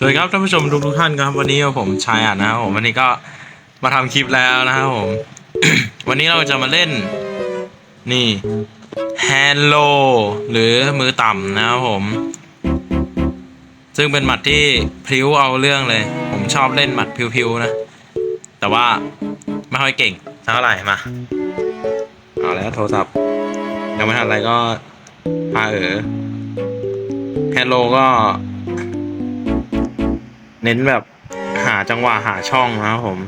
สวัสดีครับท่านผู้ชมทุกทุกๆท่านครับ วันนี้ผมชายอะนะครับผมวันนี้ก็มาทำคลิปแล้วนะครับผม วันนี้เราจะมาเล่น นี่แฮนโลหรือมือต่ำนะครับผม ซึ่งเป็นหมัดที่พลิ้วเอาเรื่องเลย ผมชอบเล่นหมัดพลิ้วๆนะ แต่ว่าไม่ค่อยเก่งสักเท่าไหร่มาเอาแล้วโทรศัพท์ยังไม่ทันอะไรก็พาเออแฮนโลก็ เน้นแบบหาจังหวะหาช่องนะครับผม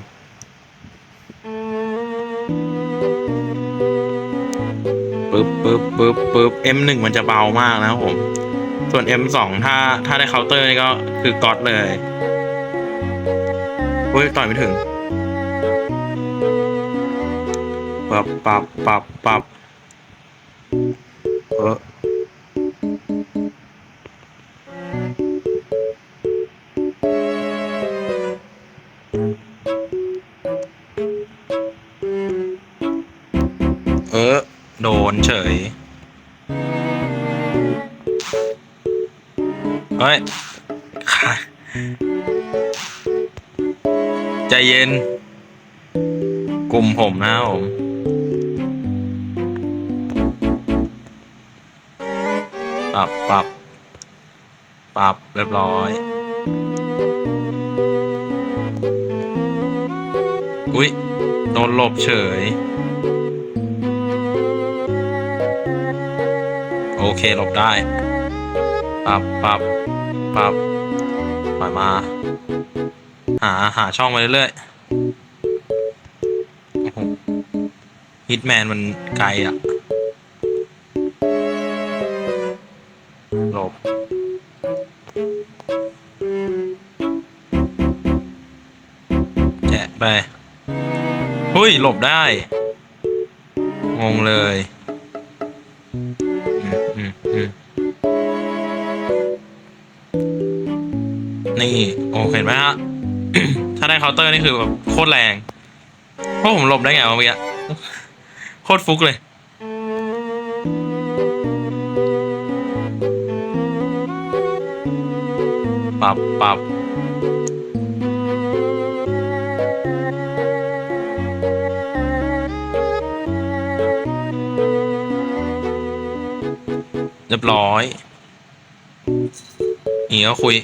ปึ๊บปึ๊บปึ๊บปึ๊บ M1 มันจะเบามากนะครับผม ส่วน M2 ถ้าถ้าได้เคาน์เตอร์นี่ก็คือก๊อตเลยเฮ้ยต่อยไม่ถึงปับปับปับปับเออ เฮ้ยค่ะใจเย็น กลุ่มผมนะครับผมปรับปรับปรับเรียบร้อย อุ๊ยโดนหลบเฉย โอเคหลบได้ ปรับปรับปรับปล่อยมา หาหาช่องไปเรื่อยๆโอ้โหฮิตแมนมันไกลอะหลบแจะไป หุ้ย หลบได้ งงเลย นี่โอ้เห็นไหมฮะ ถ้าได้เคาน์เตอร์นี่คือแบบโคตรแรง เพราะผมหลบได้ไงวะเมื่อกี้โคตรฟุกเลย ปับปับเรียบร้อยนี่ก็คุย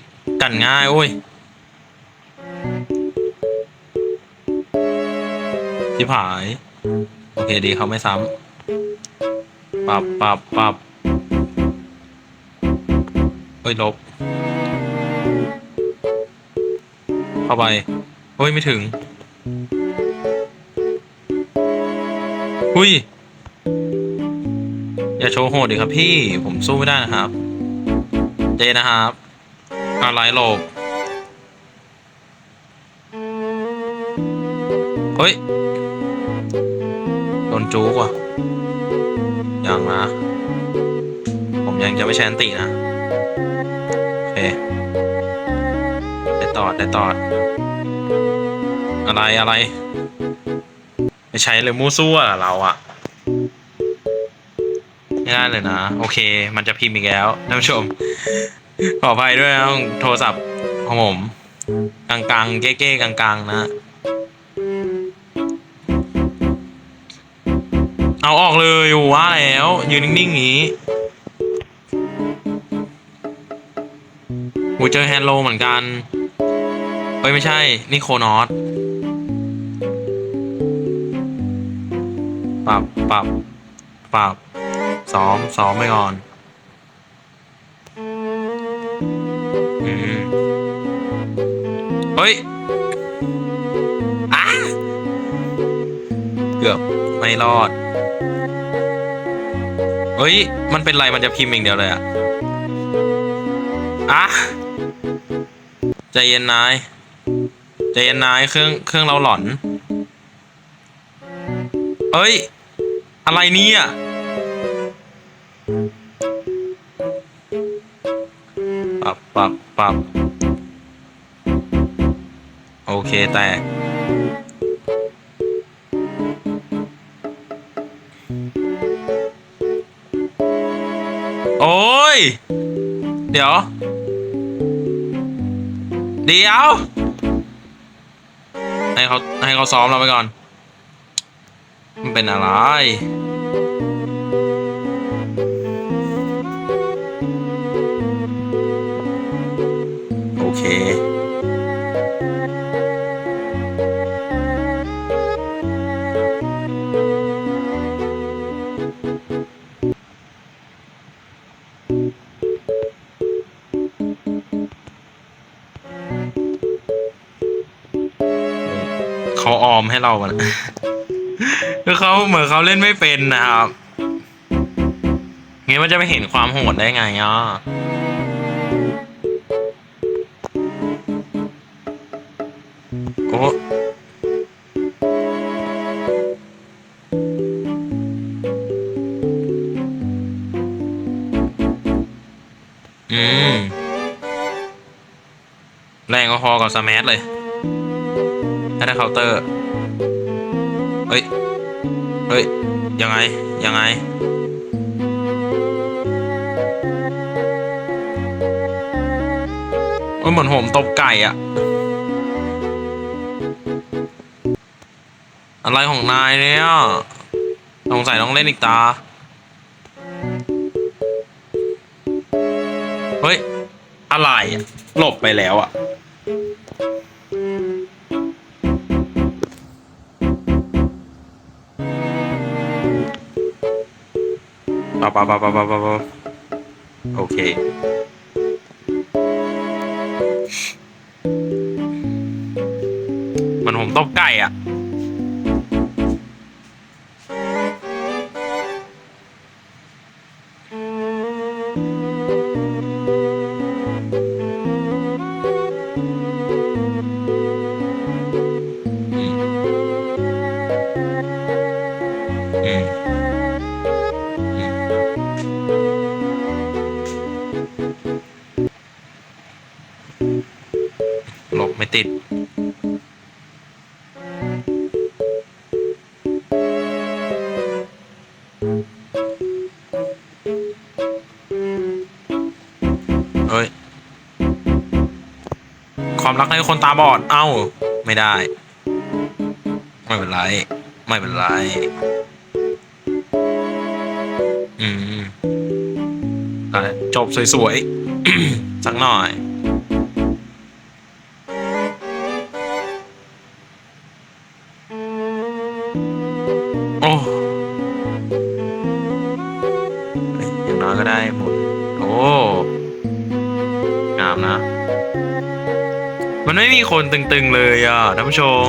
กันง่ายโอ้ยชิบหาย โอเคดีเขาไม่ซ้ำปรับปรับปรับเฮ้ยลบ เข้าไปเฮ้ยไม่ถึงหุยอย่าโชว์โหดดิครับพี่ ผมสู้ไม่ได้นะครับ เจนะครับ อะไรหลบเฮ้ยโดนจูกว่ะยังนะ ผมยังจะไม่ใช้อันตินะ โอเค ได้ตอด ได้ตอด อะไรอะไร ไม่ใช้เลยมูซั่วเราอะไม่ได้เลยนะ โอเค มันจะพิมพ์อีกแล้วท่านผู้ชม ขออภัยด้วยนะโทรศัพท์ของผมกลางๆเก้ๆกลางๆนะเอาออกเลยว่าแล้วยืนนิ่งๆอย่างนี้หูเจอแฮนโลเหมือนกันเอ้ยไม่ใช่ นี่โคนอสปรับปรับปรับซ้อมซ้อมไปก่อน เฮ้ยอ้าเกือบไม่รอด เฮ้ย มันเป็นไรมันจะพิมพ์อย่างเดียวเลยอะอะใจเย็นนายใจเย็นนายเครื่องเครื่องเราหลอน เอ้ย อะไรเนี่ยปับปับปับ เคแตก โอ้ย เดี๋ยว เดี๋ยว ให้เขาให้เขาซ้อมเราไปก่อน มันเป็นอะไร เราอะนะคือเขาเหมือนเขาเล่นไม่เป็นนะครับงี้มันจะไปเห็นความโหดได้ไงอะโอ้อืม แรงก็พอกับสมาร์ทเลยถ้าได้เคาน์เตอร์ เฮ้ย เฮ้ย ยังไง ยังไงโอ้ยเหมือนผมตบไก่อะอะไรของนายเนี่ยสงสัยต้องเล่นอีกตา เฮ้ย อะไร หลบไปแล้วอะ ปะปะปะปะปะปะปะโอเค มันผมต้มไก่อะ หลบไม่ติดเอ้ย ความรักในคนตาบอด เอ้า ไม่ได้ ไม่เป็นไร ไม่เป็นไร อืมจบสวยๆ สักหน่อย คนตึงๆเลยอะท่านผู้ชม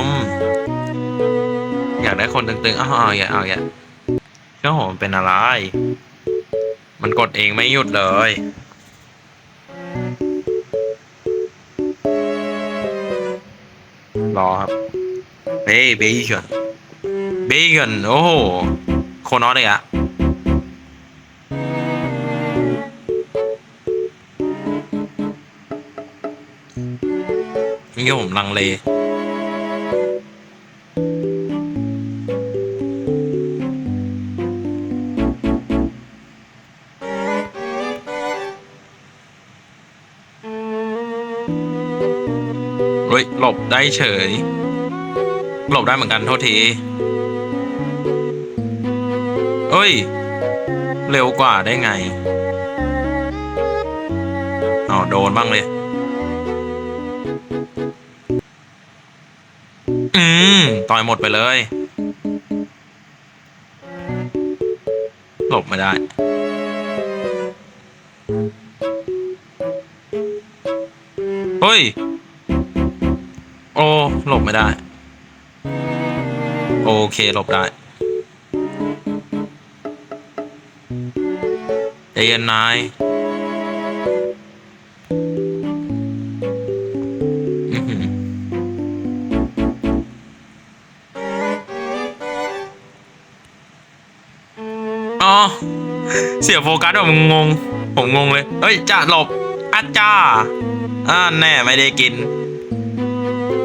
อยากได้คนตึงๆอ้าวเอาอย่าเอาอย่าเจ้าหอมเป็นอะไร มันกดเองไม่หยุดเลยรอครับเบ้เบคอนเบคอนโอ้โหโคนอสเลยอะ นี่ผมลังเล เฮ้ย หลบได้เฉย หลบได้เหมือนกันโทษที เอ้ย เร็วกว่าได้ไงเอโดนบ้างเลย อืม ต่อยหมดไปเลย หลบไม่ได้ เฮ้ย โอ้ หลบไม่ได้ โอเค หลบได้ใจเย็นนาย สียโฟกัสแบบงง ผมงงเลยเฮ้ยจะหลบอาจ้าอ่าแน่ไม่ได้กิน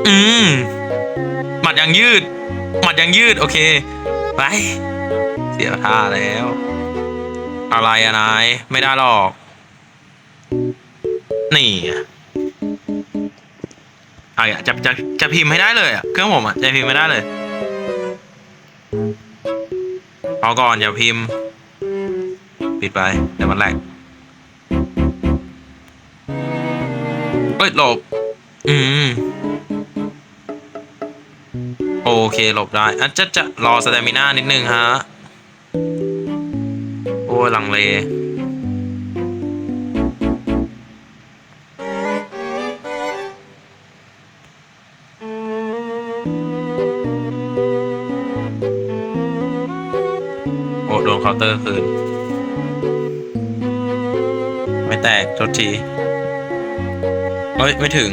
อืมหมัดยังยืด หมัดยังยืด โอเค ไป เสียท่าแล้ว อะไรอะนาย ไม่ได้หรอก นี่อะอะจะจะจะพิมพ์ให้ได้เลยอะเครื่องผมอะจะพิมพ์ไม่ได้เลยพอก่อนอย่าพิมพ์ ปิดไปเดี๋ยวมันแหลกเอ้ยหลบ อืม โอเคหลบได้อะจะจะรอสเตมิน่านิดนึงฮะ โอ้ยลังเลโอ้โดนเคาน์เตอร์คืน แตกโทษทีเฮ้ย ไม่ถึง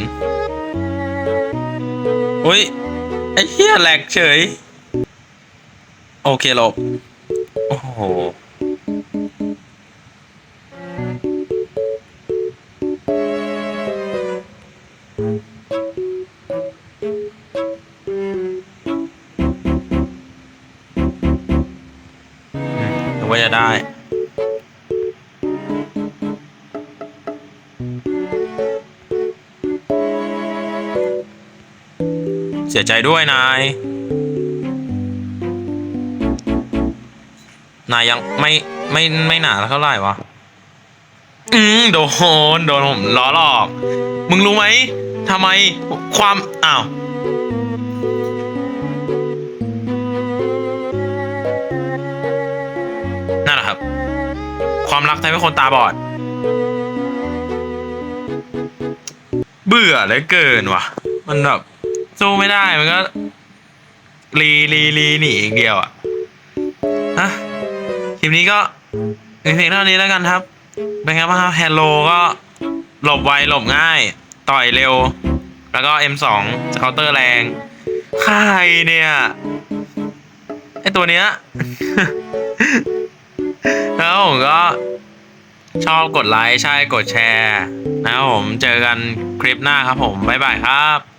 เฮ้ย ไอ้เหี้ยแหลกเฉย โอเคหลบ โอ้โห เสียใจด้วยนาย นายยังไม่ไม่ไม่หนาเท่าไหร่วะ อืมโดนโดนผมล้อหลอก มึงรู้ไหมทำไมความ อ้าวนั่นแหละครับ ความรักทำให้คนตาบอด เบื่อเหลือเกินว่ะ มันแบบ สู้ไม่ได้มันก็รีรีรีหนีอย่างเดียวอะฮะคลิปนี้ก็มีเพียงเท่านี้แล้วกันครับเป็นไงบ้างครับแฮลโลก็หลบไวหลบง่าย ต่อยเร็ว แล้วก็ M2 เคาน์เตอร์แรงใครเนี่ยไอตัวเนี้ยแล้วผมก็ชอบกดไลค์ใช่กดแชร์ นะครับผมเจอกันคลิปหน้าครับผม บ๊ายบายครับ